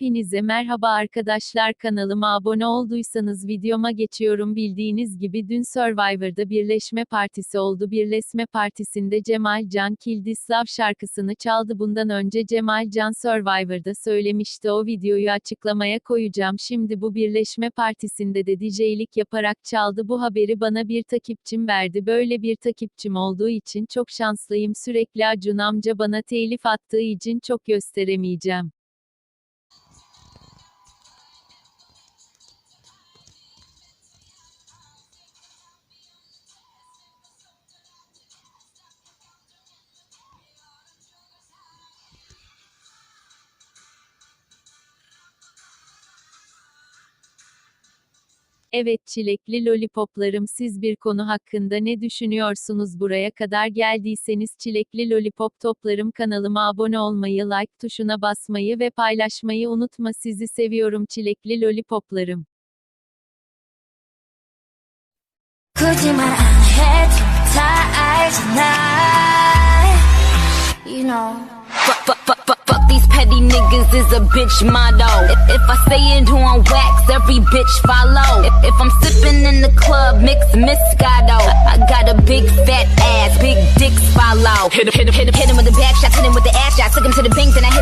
Herkese merhaba arkadaşlar kanalıma abone olduysanız videoma geçiyorum. Bildiğiniz gibi dün Survivor'da Birleşme Partisi oldu. Birleşme Partisi'nde Cemal Can Kildislav şarkısını çaldı. Bundan önce Cemal Can Survivor'da söylemişti. O videoyu açıklamaya koyacağım. Şimdi bu Birleşme Partisi'nde de DJ'lik yaparak çaldı. Bu haberi bana bir takipçim verdi. Böyle bir takipçim olduğu için çok şanslıyım. Sürekli Acun amca bana telif attığı için çok gösteremeyeceğim. Evet çilekli lollipoplarım siz bir konu hakkında ne düşünüyorsunuz buraya kadar geldiyseniz çilekli lollipop toplarım kanalıma abone olmayı like tuşuna basmayı ve paylaşmayı unutma sizi seviyorum çilekli lollipoplarım. 굳이말 안 해도 다 알잖아 You know Niggas is a bitch motto. If, if I say it on wax, every bitch follow. If, if I'm sipping in the club, mix Moscato. I got a big fat ass, big dicks follow. Hit him, hit him, hit him, hit him with the back shots, hit him with the ass shots, took him to the bank, then I hit